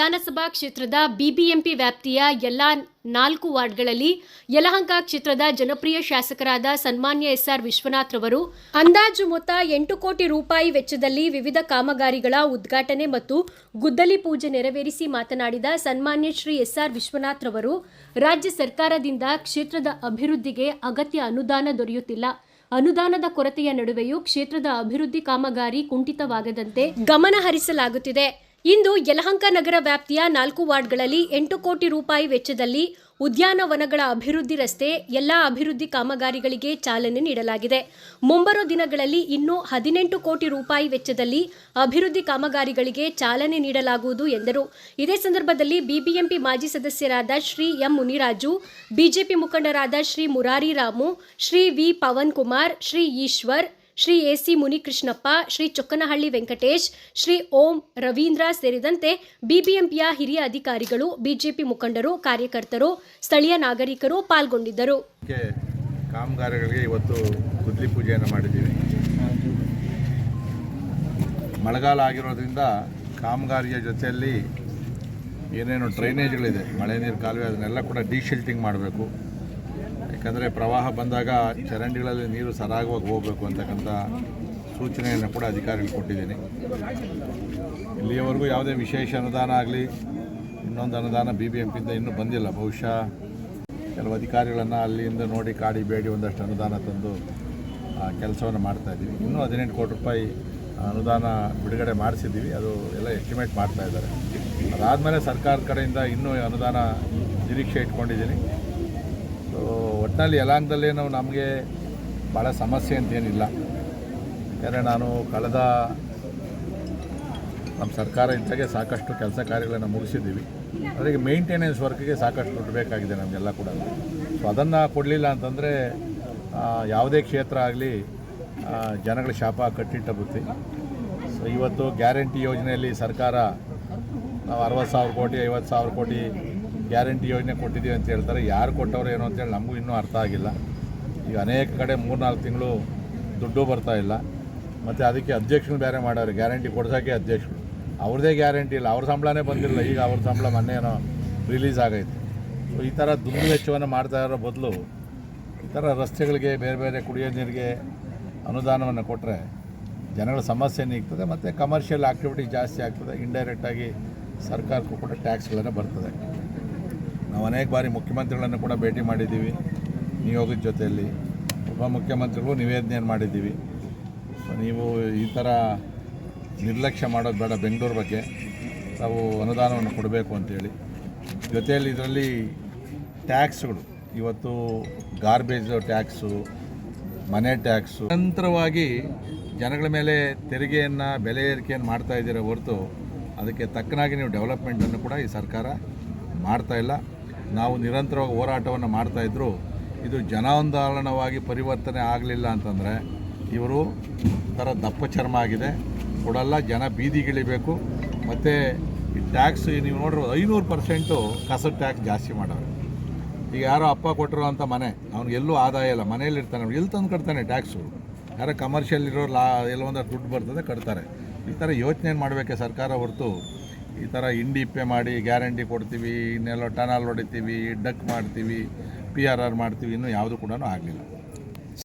ವಿಧಾನಸಭಾ ಕ್ಷೇತ್ರದ ಬಿಬಿಎಂಪಿ ವ್ಯಾಪ್ತಿಯ ಎಲ್ಲ ನಾಲ್ಕು ವಾರ್ಡ್ಗಳಲ್ಲಿ ಯಲಹಂಕ ಕ್ಷೇತ್ರದ ಜನಪ್ರಿಯ ಶಾಸಕರಾದ ಸನ್ಮಾನ್ಯ ಎಸ್ಆರ್ ವಿಶ್ವನಾಥ್ ರವರು, ಅಂದಾಜು ಮೊತ್ತ ಎಂಟು ಕೋಟಿ ರೂಪಾಯಿ ವೆಚ್ಚದಲ್ಲಿ ವಿವಿಧ ಕಾಮಗಾರಿಗಳ ಉದ್ಘಾಟನೆ ಮತ್ತು ಗುದ್ದಲಿ ಪೂಜೆ ನೆರವೇರಿಸಿ ಮಾತನಾಡಿದ ಸನ್ಮಾನ್ಯ ಶ್ರೀ ಎಸ್ಆರ್ ವಿಶ್ವನಾಥ್ ರವರು, ರಾಜ್ಯ ಸರ್ಕಾರದಿಂದ ಕ್ಷೇತ್ರದ ಅಭಿವೃದ್ಧಿಗೆ ಅಗತ್ಯ ಅನುದಾನ ದೊರೆಯುತ್ತಿಲ್ಲ. ಅನುದಾನದ ಕೊರತೆಯ ನಡುವೆಯೂ ಕ್ಷೇತ್ರದ ಅಭಿವೃದ್ಧಿ ಕಾಮಗಾರಿ ಕುಂಠಿತವಾಗದಂತೆ ಗಮನ ಹರಿಸಲಾಗುತ್ತಿದೆ ಇಂದು ಯಲಹಂಕ ನಗರ ವ್ಯಾಪ್ತಿಯ ನಾಲ್ಕು ವಾರ್ಡ್ಗಳಲ್ಲಿ ಎಂಟು ಕೋಟಿ ರೂಪಾಯಿ ವೆಚ್ಚದಲ್ಲಿ ಉದ್ಯಾನವನಗಳ ಅಭಿವೃದ್ಧಿ ರಸ್ತೆ, ಎಲ್ಲ ಅಭಿವೃದ್ಧಿ ಕಾಮಗಾರಿಗಳಿಗೆ ಚಾಲನೆ ನೀಡಲಾಗಿದೆ. ಮುಂಬರುವ ದಿನಗಳಲ್ಲಿ ಇನ್ನೂ ಹದಿನೆಂಟು ಕೋಟಿ ರೂಪಾಯಿ ವೆಚ್ಚದಲ್ಲಿ ಅಭಿವೃದ್ಧಿ ಕಾಮಗಾರಿಗಳಿಗೆ ಚಾಲನೆ ನೀಡಲಾಗುವುದು ಎಂದರು. ಇದೇ ಸಂದರ್ಭದಲ್ಲಿ ಬಿಬಿಎಂಪಿ ಮಾಜಿ ಸದಸ್ಯರಾದ ಶ್ರೀ ಎಂ ಮುನಿರಾಜು, ಬಿಜೆಪಿ ಮುಖಂಡರಾದ ಶ್ರೀ ಮುರಾರಿ ರಾಮು, ಶ್ರೀ ವಿ ಪವನ್ ಕುಮಾರ್ ಶ್ರೀ ಈಶ್ವರ್ ಶ್ರೀ ಎಸಿ ಮುನಿಕೃಷ್ಣಪ್ಪ, ಶ್ರೀ ಚೊಕ್ಕನಹಳ್ಳಿ ವೆಂಕಟೇಶ್, ಶ್ರೀ ಓಂ ರವೀಂದ್ರ ಸೇರಿದಂತೆ ಬಿಬಿಎಂಪಿಯ ಹಿರಿಯ ಅಧಿಕಾರಿಗಳು, ಬಿಜೆಪಿ ಮುಖಂಡರು, ಕಾರ್ಯಕರ್ತರು, ಸ್ಥಳೀಯ ನಾಗರಿಕರು ಪಾಲ್ಗೊಂಡಿದ್ದರು. ಕಾಮಗಾರಿಗಳಿಗೆ ಇವತ್ತು ಗುದ್ಲಿ ಪೂಜೆಯನ್ನು ಮಾಡಿದ್ದೀವಿ. ಮಳೆಗಾಲ ಆಗಿರೋದ್ರಿಂದ ಕಾಮಗಾರಿಯ ಜೊತೆಯಲ್ಲಿ ಏನೇನು ಡ್ರೈನೇಜ್ಗಳಿದೆ, ಮಳೆ ನೀರು ಕಾಲುವೆ, ಅದನ್ನೆಲ್ಲ ಕೂಡ ಡಿಶಿಲ್ಟಿಂಗ್ ಮಾಡಬೇಕು. ಯಾಕಂದರೆ ಪ್ರವಾಹ ಬಂದಾಗ ಚರಂಡಿಗಳಲ್ಲಿ ನೀರು ಸರಾಗವಾಗಿ ಹೋಗಬೇಕು ಅಂತಕ್ಕಂಥ ಸೂಚನೆಯನ್ನು ಕೂಡ ಅಧಿಕಾರಿಗಳು ಕೊಟ್ಟಿದ್ದೀನಿ. ಇಲ್ಲಿಯವರೆಗೂ ಯಾವುದೇ ವಿಶೇಷ ಅನುದಾನ ಆಗಲಿ, ಇನ್ನೊಂದು ಅನುದಾನ ಬಿ ಬಿ ಎಂ ಪಿಯಿಂದ ಇನ್ನೂ ಬಂದಿಲ್ಲ. ಬಹುಶಃ ಕೆಲವು ಅಧಿಕಾರಿಗಳನ್ನು ಅಲ್ಲಿಂದ ನೋಡಿ ಕಾಡಿ ಬೇಡಿ ಒಂದಷ್ಟು ಅನುದಾನ ತಂದು ಕೆಲಸವನ್ನು ಮಾಡ್ತಾ ಇದ್ದೀವಿ. ಇನ್ನೂ ಹದಿನೆಂಟು ಕೋಟಿ ರೂಪಾಯಿ ಅನುದಾನ ಬಿಡುಗಡೆ ಮಾಡಿಸಿದ್ದೀವಿ. ಅದು ಎಲ್ಲ ಎಸ್ಟಿಮೇಟ್ ಮಾಡ್ತಾ ಇದ್ದಾರೆ. ಅದಾದಮೇಲೆ ಸರ್ಕಾರದ ಕಡೆಯಿಂದ ಇನ್ನೂ ಅನುದಾನ ನಿರೀಕ್ಷೆ ಇಟ್ಕೊಂಡಿದ್ದೀನಿ. ಸೊ ಒಟ್ಟಿನಲ್ಲಿ ಯಲಾಂಗದಲ್ಲೇನು ನಮಗೆ ಭಾಳ ಸಮಸ್ಯೆ ಅಂತೇನಿಲ್ಲ ಯಾಕಂದರೆ ನಾನು ಕಳೆದ ನಮ್ಮ ಸರ್ಕಾರ ಇದ್ದಾಗೆ ಸಾಕಷ್ಟು ಕೆಲಸ ಕಾರ್ಯಗಳನ್ನು ಮುಗಿಸಿದ್ದೀವಿ. ಅದಕ್ಕೆ ಮೇಂಟೆನೆನ್ಸ್ ವರ್ಕ್ಗೆ ಸಾಕಷ್ಟು ದುಡ್ಡು ಬೇಕಾಗಿದೆ ನಮಗೆಲ್ಲ ಕೂಡ. ಸೊ ಅದನ್ನು ಕೊಡಲಿಲ್ಲ ಅಂತಂದರೆ ಯಾವುದೇ ಕ್ಷೇತ್ರ ಆಗಲಿ ಜನಗಳ ಶಾಪ ಕಟ್ಟಿಟ್ಟ ಬುತ್ತಿ ಸೊ ಇವತ್ತು ಗ್ಯಾರಂಟಿ ಯೋಜನೆಯಲ್ಲಿ ಸರ್ಕಾರ ನಾವು ಅರವತ್ತು ಸಾವಿರ ಕೋಟಿ, ಐವತ್ತು ಸಾವಿರ ಕೋಟಿ ಗ್ಯಾರಂಟಿ ಯೋಜನೆ ಕೊಟ್ಟಿದ್ದೀವಿ ಅಂತ ಹೇಳ್ತಾರೆ. ಯಾರು ಕೊಟ್ಟವ್ರು ಏನು ಅಂತೇಳಿ ನಮಗೂ ಇನ್ನೂ ಅರ್ಥ ಆಗಿಲ್ಲ. ಈಗ ಅನೇಕ ಕಡೆ ಮೂರ್ನಾಲ್ಕು ತಿಂಗಳು ದುಡ್ಡು ಬರ್ತಾ ಇಲ್ಲ. ಮತ್ತು ಅದಕ್ಕೆ ಅಧ್ಯಕ್ಷರು ಬೇರೆ ಮಾಡೋರು ಗ್ಯಾರಂಟಿ ಕೊಡ್ಸೋಕ್ಕೆ ಅಧ್ಯಕ್ಷರು. ಅವ್ರದ್ದೇ ಗ್ಯಾರಂಟಿ ಇಲ್ಲ. ಅವ್ರ ಸಂಬಳನೇ ಬಂದಿಲ್ಲ. ಈಗ ಅವ್ರ ಸಂಬಳ ಮೊನ್ನೆ ಏನೋ ರಿಲೀಸ್ ಆಗೈತೆ. ಸೊ ಈ ಥರ ದುಡ್ಡು ವೆಚ್ಚವನ್ನು ಮಾಡ್ತಾ ಇರೋ ಬದಲು ಈ ಥರ ರಸ್ತೆಗಳಿಗೆ ಬೇರೆ ಬೇರೆ ಕುಡಿಯೋ ನೀರಿಗೆ ಅನುದಾನವನ್ನು ಕೊಟ್ಟರೆ ಜನಗಳ ಸಮಸ್ಯೆ ನೀಗ್ತದೆ. ಮತ್ತು ಕಮರ್ಷಿಯಲ್ ಆಕ್ಟಿವಿಟಿ ಜಾಸ್ತಿ ಆಗ್ತದೆ. ಇಂಡೈರೆಕ್ಟಾಗಿ ಸರ್ಕಾರಕ್ಕೂ ಕೂಡ ಟ್ಯಾಕ್ಸ್ಗಳನ್ನು ಬರ್ತದೆ. ನಾವು ಅನೇಕ ಬಾರಿ ಮುಖ್ಯಮಂತ್ರಿಗಳನ್ನು ಕೂಡ ಭೇಟಿ ಮಾಡಿದ್ದೀವಿ ನಿಯೋಗದ ಜೊತೆಯಲ್ಲಿ. ಉಪಮುಖ್ಯಮಂತ್ರಿಗಳು ನಿವೇದನೆಯನ್ನು ಮಾಡಿದ್ದೀವಿ. ಸೊ ನೀವು ಈ ಥರ ನಿರ್ಲಕ್ಷ್ಯ ಮಾಡೋದು ಬೇಡ ಬೆಂಗಳೂರು ಬಗ್ಗೆ. ತಾವು ಅನುದಾನವನ್ನು ಕೊಡಬೇಕು ಅಂತೇಳಿ. ಜೊತೆಯಲ್ಲಿ ಇದರಲ್ಲಿ ಟ್ಯಾಕ್ಸ್ಗಳು. ಇವತ್ತು ಗಾರ್ಬೇಜ್ ಟ್ಯಾಕ್ಸು, ಮನೆ ಟ್ಯಾಕ್ಸು. ನಿರಂತರವಾಗಿ ಜನಗಳ ಮೇಲೆ ತೆರಿಗೆಯನ್ನು, ಬೆಲೆ ಏರಿಕೆಯನ್ನು ಮಾಡ್ತಾ ಇದ್ದೀರ ಹೊರತು ಅದಕ್ಕೆ ತಕ್ಕನಾಗಿ ನೀವು ಡೆವಲಪ್ಮೆಂಟನ್ನು ಕೂಡ ಈ ಸರ್ಕಾರ ಮಾಡ್ತಾ ಇಲ್ಲ. ನಾವು ನಿರಂತರವಾಗಿ ಹೋರಾಟವನ್ನು ಮಾಡ್ತಾಯಿದ್ರು ಇದು ಜನಾಂದೋಲನವಾಗಿ ಪರಿವರ್ತನೆ ಆಗಲಿಲ್ಲ ಅಂತಂದರೆ ಇವರು ಥರ ದಪ್ಪ ಚರ್ಮ ಆಗಿದೆ. ಕೊಡಲ್ಲ, ಜನ ಬೀದಿಗಿಳಿಬೇಕು ಮತ್ತು ಈ ಟ್ಯಾಕ್ಸ್ ನೀವು ನೋಡ್ರಿ ಐನೂರು ಪರ್ಸೆಂಟು ಕಸದ ಟ್ಯಾಕ್ಸ್ ಜಾಸ್ತಿ ಮಾಡೋರು. ಈಗ ಯಾರೋ ಅಪ್ಪ ಕೊಟ್ಟಿರೋ ಅಂತ ಮನೆ, ಅವ್ನಿಗೆ ಎಲ್ಲೂ ಆದಾಯ ಇಲ್ಲ. ಮನೆಯಲ್ಲಿರ್ತಾನೆ ಎಲ್ಲಿ ತಂದು ಕಟ್ತಾನೆ ಟ್ಯಾಕ್ಸು ಯಾರೋ ಕಮರ್ಷಿಯಲ್ ಇರೋ ಲಾ ಎಲ್ಲೊಂದು ದುಡ್ಡು ಬರ್ತದೆ ಕಟ್ತಾರೆ. ಈ ಥರ ಯೋಚನೆ ಮಾಡಬೇಕೆ ಸರ್ಕಾರ ಹೊರತು? ಈ ಥರ ಇಂಡಿಪ್ಪೆ ಮಾಡಿ ಗ್ಯಾರಂಟಿ ಕೊಡ್ತೀವಿ, ಇನ್ನೆಲ್ಲೋ ಟನಲ್ ಹೊಡಿತೀವಿ, ಡಕ್ ಮಾಡ್ತೀವಿ ಪಿ ಆರ್ ಆರ್ ಮಾಡ್ತೀವಿ, ಇನ್ನೂ ಯಾವುದು ಕೂಡ ಆಗಲಿಲ್ಲ.